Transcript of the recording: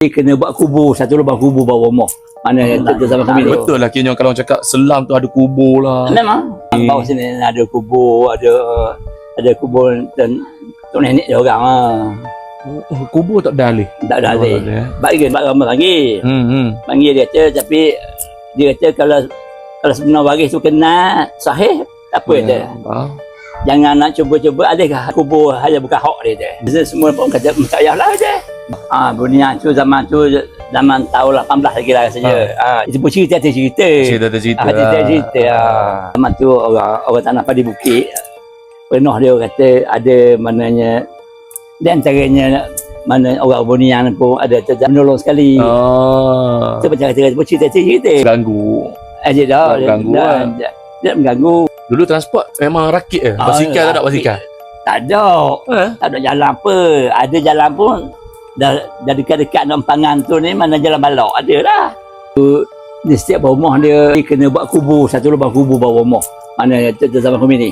Dia kena buat kubur, satu lubang kubur bawah rumah. Mana Hmm. tu zaman kami. Betul lah kini kalau cakap selam tu ada kubur lah. Memang. Bawah sini ada kubur, ada ada kubur dan tok nenek dia orang ah. Oh, kubur tak ada alih. Tak ada alih. tak ada, eh. Bagi bagi ramai panggil. Hmm, hmm. Panggil dia kata tapi dia kata kalau kalau sebenar waris tu kena sahih tak apa dia. Ah. Jangan nak cuba-cuba adakah kubur hanya bukan hak dia dia. Dia semua pun kata percaya lah dia. Ah dunia tu zaman tu zaman tahun 18 lagi lah rasanya. Ah itu pun cerita cerita. Cerita tak cerita. Ah cerita cerita. Ah zaman tu orang orang tanah pada bukit pernah dia kata ada mananya dan antaranya mana orang Bonian pun ada tetap menolong sekali. Ah. Kita baca kata pun cerita cerita. Ganggu. Aje dah. Mengganggu dia, mengganggu. Dulu transport memang rakit eh. Ah, Basikal tak ada basikal. Tak ada. Eh? Tak ada jalan apa. Ada jalan pun dah, dah dekat-dekat nampangan tu ni mana jalan balok ada lah. Tu, di setiap rumah dia, dia kena buat kubur, satu lubang kubur bawah rumah. Mana zaman kami ni.